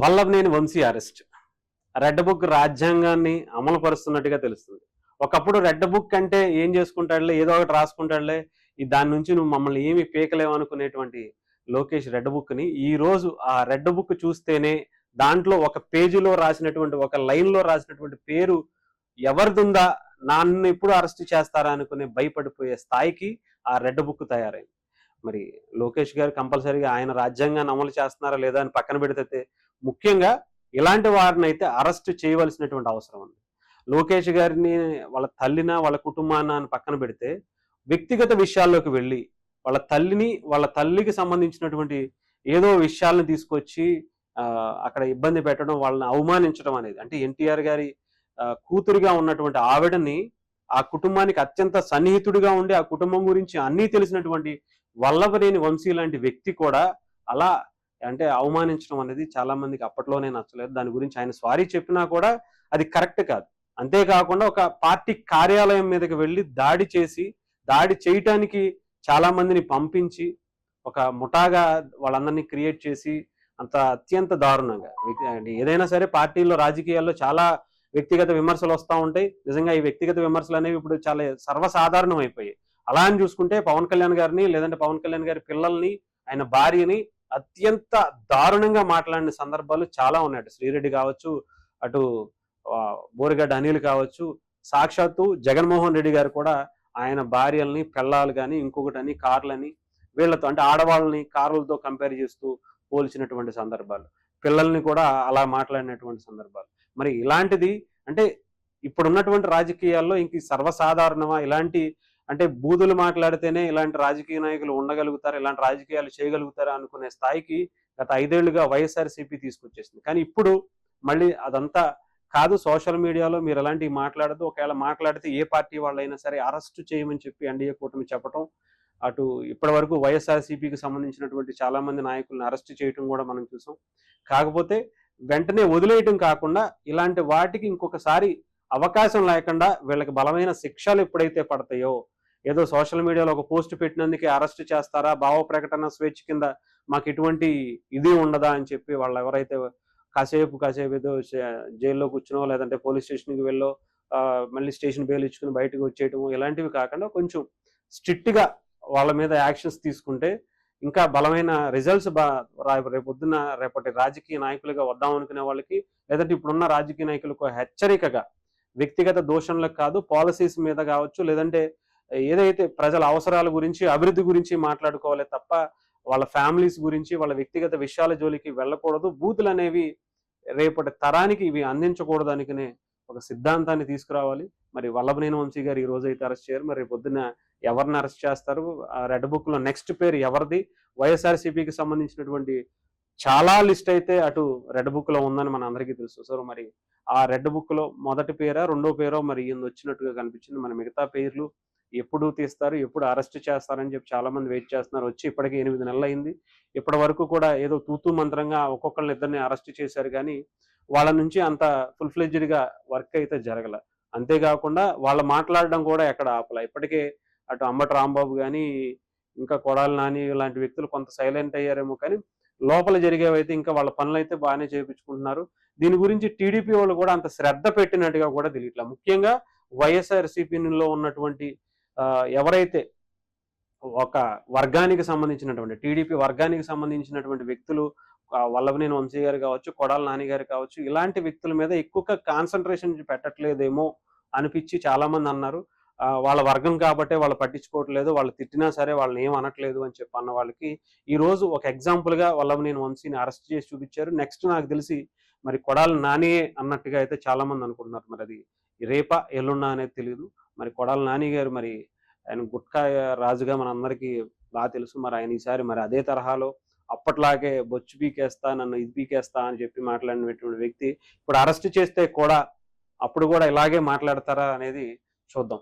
Vallabhaneni Vamsi arrest. Red book రాజ్యాంగాన్ని అమలు పరుస్తున్నట్టుగా తెలుస్తుంది. ఒకప్పుడు రెడ్ బుక్ అంటే ఏం చేసుకుంటాడులే ఏదో ఒకటి రాసుకుంటాడులే ఈ దాని నుంచి నువ్వు మమ్మల్ని ఏమి పీకలేవు అనుకునేటువంటి లోకేష్ రెడ్ బుక్ని ఈ రోజు ఆ రెడ్ బుక్ చూస్తేనే దాంట్లో ఒక పేజీలో రాసినటువంటి ఒక లైన్లో రాసినటువంటి పేరు ఎవరిదుందా నన్ను ఎప్పుడు అరెస్ట్ చేస్తారా అనుకునే భయపడిపోయే స్థాయికి ఆ రెడ్ బుక్ తయారైంది. మరి లోకేష్ గారు కంపల్సరీగా ఆయన రాజ్యాంగాన్ని అమలు చేస్తున్నారా లేదా అని పక్కన పెడితే ముఖ్యంగా ఇలాంటి వారిని అయితే అరెస్ట్ చేయవలసినటువంటి అవసరం ఉంది. లోకేష్ గారిని వాళ్ళ తల్లిన వాళ్ళ కుటుంబాన్ని పక్కన పెడితే వ్యక్తిగత విషయాల్లోకి వెళ్ళి వాళ్ళ తల్లిని వాళ్ళ తల్లికి సంబంధించినటువంటి ఏదో విషయాలను తీసుకొచ్చి అక్కడ ఇబ్బంది పెట్టడం వాళ్ళని అవమానించడం అనేది అంటే ఎన్టీఆర్ గారి కూతురిగా ఉన్నటువంటి ఆవిడని ఆ కుటుంబానికి అత్యంత సన్నిహితుడిగా ఉండి ఆ కుటుంబం గురించి అన్నీ తెలిసినటువంటి వల్లభనేని వంశీ లాంటి వ్యక్తి కూడా అలా అంటే అవమానించడం అనేది చాలా మందికి అప్పట్లోనే నచ్చలేదు. దాని గురించి ఆయన స్వారీ చెప్పినా కూడా అది కరెక్ట్ కాదు. అంతేకాకుండా ఒక పార్టీ కార్యాలయం మీదకి వెళ్ళి దాడి చేసి దాడి చేయటానికి చాలా మందిని పంపించి ఒక ముఠాగా వాళ్ళందరినీ క్రియేట్ చేసి అంత అత్యంత దారుణంగా. ఏదైనా సరే పార్టీల్లో రాజకీయాల్లో చాలా వ్యక్తిగత విమర్శలు వస్తూ ఉంటాయి. నిజంగా ఈ వ్యక్తిగత విమర్శలు అనేవి ఇప్పుడు చాలా సర్వసాధారణం అయిపోయాయి. అలా అని చూసుకుంటే పవన్ కళ్యాణ్ గారిని లేదంటే పవన్ కళ్యాణ్ గారి పిల్లల్ని ఆయన భార్యని అత్యంత దారుణంగా మాట్లాడిన సందర్భాలు చాలా ఉన్నాయి. శ్రీరెడ్డి కావచ్చు అటు బోరిగడ్డ అనిల్ కావచ్చు సాక్షాత్తు జగన్మోహన్ రెడ్డి గారు కూడా ఆయన భార్యల్ని పెళ్ళాలు కానీ ఇంకొకటి అని కార్లని వీళ్ళతో అంటే ఆడవాళ్ళని కార్లతో కంపేర్ చేస్తూ పోల్చినటువంటి సందర్భాలు. పిల్లల్ని కూడా అలా మాట్లాడినటువంటి సందర్భాలు. మరి ఇలాంటిది అంటే ఇప్పుడున్నటువంటి రాజకీయాల్లో ఇంక సర్వసాధారణమా? ఇలాంటి అంటే బూదులు మాట్లాడితేనే ఇలాంటి రాజకీయ నాయకులు ఉండగలుగుతారు ఇలాంటి రాజకీయాలు చేయగలుగుతారు అనుకునే స్థాయికి గత ఐదేళ్ళుగా వైఎస్ఆర్సీపీ తీసుకొచ్చేసింది. కానీ ఇప్పుడు మళ్ళీ అదంతా కాదు సోషల్ మీడియాలో మీరు ఎలాంటివి మాట్లాడదు ఒకవేళ మాట్లాడితే ఏ పార్టీ వాళ్ళైనా సరే అరెస్ట్ చేయమని చెప్పి ఎన్డీఏ కూటమి చెప్పడం అటు ఇప్పటి వరకు వైఎస్ఆర్సీపీకి సంబంధించినటువంటి చాలా మంది నాయకులను అరెస్ట్ చేయటం కూడా మనం చూసాం. కాకపోతే వెంటనే వదిలేయటం కాకుండా ఇలాంటి వాటికి ఇంకొకసారి అవకాశం లేకుండా వీళ్ళకి బలమైన శిక్షలు ఎప్పుడైతే పడతాయో ఏదో సోషల్ మీడియాలో ఒక పోస్ట్ పెట్టినందుకే అరెస్ట్ చేస్తారా? భావ ప్రకటన స్వేచ్ఛ కింద మాకు ఎటువంటి ఇది ఉండదా అని చెప్పి వాళ్ళు ఎవరైతే కాసేపు కాసేపు ఏదో జైల్లో కూర్చునో లేదంటే పోలీస్ స్టేషన్కి వెళ్ళో మళ్ళీ స్టేషన్ బెయిల్ ఇచ్చుకుని బయటకు వచ్చేయటం ఇలాంటివి కాకుండా కొంచెం స్ట్రిక్ట్గా వాళ్ళ మీద యాక్షన్స్ తీసుకుంటే ఇంకా బలమైన రిజల్ట్స్ బా రేపొద్దున రేపటి రాజకీయ నాయకులుగా వద్దాం అనుకునే వాళ్ళకి లేదంటే ఇప్పుడున్న రాజకీయ నాయకులకు హెచ్చరికగా వ్యక్తిగత దోషంలకు కాదు పాలసీస్ మీద కావచ్చు లేదంటే ఏదైతే ప్రజల అవసరాల గురించి అభివృద్ధి గురించి మాట్లాడుకోవాలి తప్ప వాళ్ళ ఫ్యామిలీస్ గురించి వాళ్ళ వ్యక్తిగత విషయాల జోలికి వెళ్ళకూడదు. బూతులు అనేవి రేపటి తరానికి ఇవి అందించకూడదు అనుకునే ఒక సిద్ధాంతాన్ని తీసుకురావాలి. మరి వల్లభనేని వంశీ గారు ఈ రోజు అయితే అరెస్ట్ చేయరు. మరి పొద్దున్న ఎవరిని అరెస్ట్ చేస్తారు? ఆ రెడ్ బుక్లో నెక్స్ట్ పేరు ఎవరిది? వైఎస్ఆర్సీపీకి సంబంధించినటువంటి చాలా లిస్ట్ అయితే అటు రెడ్ బుక్లో ఉందని మన అందరికీ తెలుసు. సో మరి ఆ రెడ్ బుక్లో మొదటి పేరా రెండో పేరో మరి ఈయన వచ్చినట్టుగా కనిపించింది. మన మిగతా పేర్లు ఎప్పుడు తీస్తారు ఎప్పుడు అరెస్ట్ చేస్తారని చెప్పి చాలా మంది వెయిట్ చేస్తున్నారు. వచ్చి ఇప్పటికీ ఎనిమిది నెలలు అయింది ఇప్పటి వరకు కూడా ఏదో తూతూ మంత్రంగా ఒక్కొక్కరిని ఇద్దరిని అరెస్ట్ చేశారు కానీ వాళ్ళ నుంచి అంత ఫుల్ ఫ్లెజ్డ్గా వర్క్ అయితే జరగల. అంతేకాకుండా వాళ్ళు మాట్లాడడం కూడా ఎక్కడ ఆపల. ఇప్పటికే అటు అమ్మటి రాంబాబు కానీ ఇంకా కొడాలి నాని ఇలాంటి వ్యక్తులు కొంత సైలెంట్ అయ్యారేమో కానీ లోపల జరిగేవైతే ఇంకా వాళ్ళ పనులు అయితే బాగానే చేయించుకుంటున్నారు దీని గురించి టీడీపీ వాళ్ళు కూడా అంత శ్రద్ధ పెట్టినట్టుగా కూడా తెలియట్లా. ముఖ్యంగా వైఎస్ఆర్సీపీలో ఉన్నటువంటి ఎవరైతే ఒక వర్గానికి సంబంధించినటువంటి టీడీపీ వర్గానికి సంబంధించినటువంటి వ్యక్తులు వల్లభనేని వంశీ గారు కావచ్చు కొడాల నాని గారు కావచ్చు ఇలాంటి వ్యక్తుల మీద ఎక్కువగా కాన్సన్ట్రేషన్ పెట్టట్లేదేమో అనిపించి చాలా మంది అన్నారు వాళ్ళ వర్గం కాబట్టే వాళ్ళు పట్టించుకోవట్లేదు వాళ్ళు తిట్టినా సరే వాళ్ళని ఏం అనట్లేదు అని చెప్పి అన్న వాళ్ళకి ఈ రోజు ఒక ఎగ్జాంపుల్గా వల్లభనేని వంశీని అరెస్ట్ చేసి చూపించారు. నెక్స్ట్ నాకు తెలిసి మరి కొడాల నానే అన్నట్టుగా అయితే చాలా మంది అనుకుంటున్నారు. మరి అది రేపా ఎల్లున్నా అనేది తెలియదు మరి కొడాల నాని గారు మరి ఆయన గుట్కా రాజుగా మనందరికీ బాగా తెలుసు. మరి ఆయన ఈసారి మరి అదే తరహాలో అప్పట్లాగే బొచ్చు పీకేస్తా నన్ను ఇది పీకేస్తా అని చెప్పి మాట్లాడినటువంటి వ్యక్తి ఇప్పుడు అరెస్ట్ చేస్తే కూడా అప్పుడు కూడా ఇలాగే మాట్లాడతారా అనేది చూద్దాం.